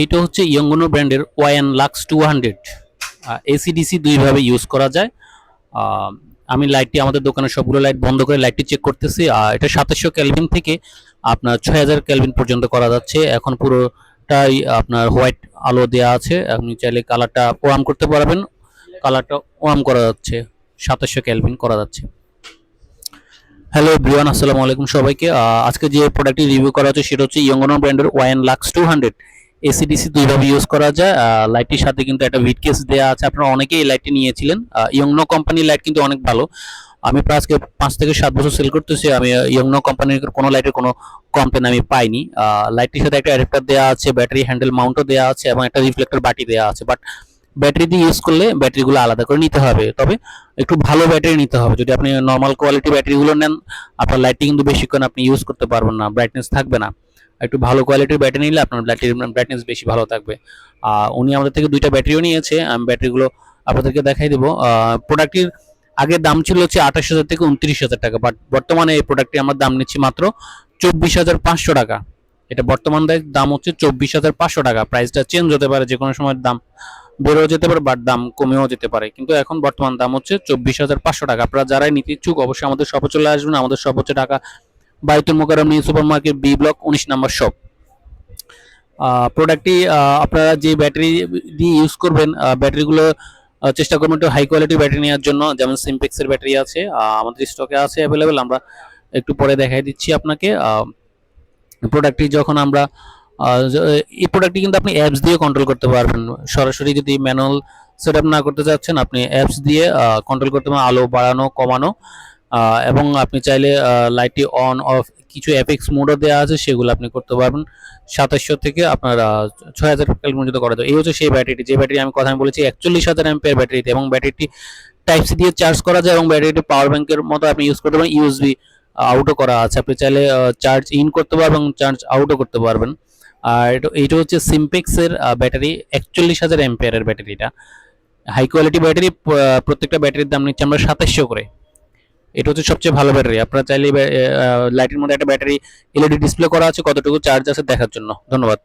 এইটা হচ্ছে ইয়ঙ্গনো ব্র্যান্ডের one lux two hundred. AC DC দুইভাবে ইউজ করা যায়। আমি লাইটটি আমাদের দোকানের সবগুলো লাইট বন্ধ করে লাইটটি চেক করতেছি। আর এটা সাতাশশো ক্যালভিন থেকে আপনার ছয় হাজার ক্যালভিন পর্যন্ত করা যাচ্ছে। এখন পুরোটাই আপনার হোয়াইট আলো দেওয়া আছে। আপনি চাইলে কালারটা ওয়ার্ম করতে পারবেন। কালারটা ওয়ার্ম করা যাচ্ছে। সাতাশশো ক্যালভিন করা যাচ্ছে। হ্যালো ব্রিয়ান আসসালামু আলাইকুম সবাইকে। আজকে যে প্রোডাক্টটি রিভিউ করা হচ্ছে, সেটা হচ্ছে ইয়ঙ্গনো ব্র্যান্ডের one lux two hundred. AC DC দুইভাবে ইউজ করা যায়। লাইটটির সাথে কিন্তু একটা ভিট কেস দেওয়া আছে। আপনারা অনেকেই এই লাইটটি নিয়েছিলেন। ইয়ংনো কোম্পানির লাইট কিন্তু অনেক ভালো। আমি প্রায় আজকে পাঁচ থেকে সাত বছর সেল করতেছি। আমি ইয়ংনো কোম্পানির কোনো লাইটের কোনো কমপ্লেন আমি পাইনি। লাইটটির সাথে একটা অ্যাডাপ্টার দেওয়া আছে ব্যাটারি হ্যান্ডেল মাউন্টও দেওয়া আছে এবং একটা রিফ্লেক্টর বাটি দেওয়া আছে। বাট ব্যাটারি দিয়ে ইউজ করলে ব্যাটারিগুলো আলাদা করে নিতে হবে। তবে একটু ভালো ব্যাটারি নিতে হবে। যদি আপনি নর্মাল কোয়ালিটি ব্যাটারিগুলো নেন, আপনার লাইটটি কিন্তু বেশিক্ষণ আপনি ইউজ করতে পারবেন না। ব্রাইটনেস থাকবে না। একটু ভালো কোয়ালিটির ব্যাটারি নিলে আপনার ব্যাটারির ব্রাইটনেস বেশি ভালো থাকবে। উনি আমাদের থেকে দুইটা ব্যাটারিও নিয়েছে, আমি ব্যাটারিগুলো আপনাদেরকে দেখাই দেবো। প্রোডাক্টটির আগের দাম ছিল হচ্ছে আঠাশ হাজার থেকে উনত্রিশ হাজার টাকা বাট বর্তমানে এই প্রোডাক্টটি আমার দাম নিচ্ছি মাত্র চব্বিশ হাজার পাঁচশো টাকা। এটা বর্তমান দাম হচ্ছে চব্বিশ হাজার পাঁচশো টাকা। প্রাইসটা চেঞ্জ হতে পারে, যে কোনো সময় দাম বেড়েও যেতে পারে বাট দাম কমেও যেতে পারে। কিন্তু এখন বর্তমান দাম হচ্ছে চব্বিশ হাজার পাঁচশো টাকা। আপনারা যারাই নিতে ইচ্ছুক, অবশ্যই আমাদের শপে চলে আসবেন। আমাদের শপ হচ্ছে Dhaka Baitul Mukarram new super market B block উনিশ নম্বর শপ। প্রোডাক্টটি আপনারা যে ব্যাটারি দিয়ে ইউজ করবেন ব্যাটারিগুলো চেষ্টা করবেন একটু হাই কোয়ালিটি ব্যাটারি নেওয়ার জন্য। যেমন সিমপেক্সের ব্যাটারি আছে আমাদের স্টকে আছে অ্যাভেলেবেল আমরা একটু পরে দেখাই দিচ্ছি আপনাকে। প্রোডাক্টটি যখন আমরা এই প্রোডাক্টটি কিন্তু আপনি অ্যাপস দিয়ে কন্ট্রোল করতে পারবেন। সরাসরি যদি ম্যানুয়াল সেট না করতে চাচ্ছেন, আপনি অ্যাপস দিয়ে কন্ট্রোল করতে পারেন আলো বাড়ানো, কমানো। এবং আপনি চাইলে লাইটটি অন অফ কিছু এফএক্স মোডও দেওয়া আছে, সেগুলো আপনি করতে পারবেন। সাতাশশো থেকে আপনার ছয় হাজার ক্যালকুলেট পর্যন্ত করা যায়। এই হচ্ছে সেই ব্যাটারিটি। যে ব্যাটারি আমি কথা বলেছি, একচল্লিশ হাজার অ্যাম্পের ব্যাটারিতে। এবং ব্যাটারিটি টাইপ সি দিয়ে চার্জ করা যায় এবং ব্যাটারিটি পাওয়ার ব্যাংকের মতো আপনি ইউজ করতে পারেন ইউএসবি আউটও করা আছে। আপনি চাইলে চার্জ ইন করতে পারবেন এবং চার্জ আউটও করতে পারবেন। আর এটা হচ্ছে সিমপেক্সের ব্যাটারি। একচল্লিশ হাজার অ্যাম্পিয়ারের ব্যাটারিটা। হাই কোয়ালিটি ব্যাটারি প্রত্যেকটা ব্যাটারির দাম নিচ্ছে আমরা সাতাশশো করে। এটা হচ্ছে সবচেয়ে ভালো ব্যাটারি। আপনারা চাইলে লাইটের মধ্যে একটা ব্যাটারি এলইডি ডিসপ্লে করা আছে, কতটুকু চার্জ আছে দেখার জন্য। ধন্যবাদ।